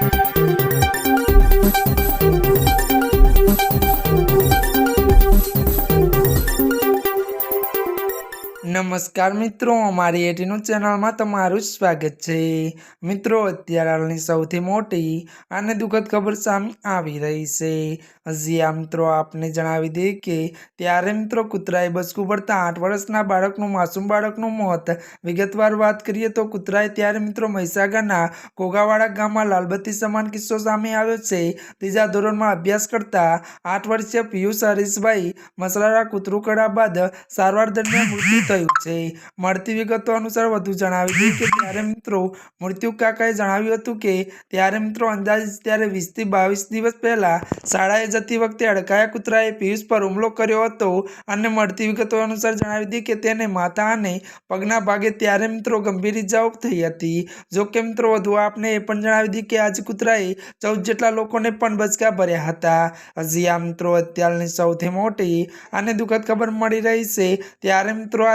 Thank you. નમસ્કાર મિત્રો, અમારી એટીનું ચેનલમાં તમારું સ્વાગત છે. મિત્રો, અત્યારે હાલની સૌથી મોટી અને દુઃખદ ખબર સામે આવી રહી છે. હજી આ મિત્રો આપને જણાવી દઈએ કે ત્યારે મિત્રો કૂતરાએ બસકું પડતા આઠ વર્ષના બાળકનું માસૂમ બાળકનું મોત. વિગતવાર વાત કરીએ તો કૂતરાએ ત્યારે મિત્રો મહીસાગરના કોગાવાડા ગામમાં લાલબત્તી સમાન કિસ્સો સામે આવ્યો છે. ત્રીજા ધોરણમાં અભ્યાસ કરતા આઠ વર્ષીય પિયુષ હરીશભાઈ મસલારા કૂતરું કળા બાદ સારવાર દરમિયાન મૃત્યુ થયું છે. મળતી વિગતો અનુસાર વધુ જણાવી દઈએ કે ત્યારે મિત્રો, મૃત્યુ કાકાએ જણાવ્યું હતું કે ત્યારે મિત્રો અંદાજ ત્યારે વીસથી બાવીસ દિવસ પહેલા શાળાએ જતી વખતે અડકાયા કૂતરાએ પિયુષ પર હુમલો કર્યો હતો. અને મળતી વિગતો અનુસાર જણાવી દીધી કે તેને માથા અને પગના ભાગે ત્યારે મિત્રો ગંભીર ઇજાઓ થઈ હતી. જો કે મિત્રો, વધુ આપને એ પણ જણાવી દઈએ કે આજ કૂતરાએ ચૌદ જેટલા લોકોને પણ બચકા ભર્યા હતા. હજી આ મિત્રો અત્યારની સૌથી મોટી અને દુઃખદ ખબર મળી રહી છે. ત્યારે મિત્રો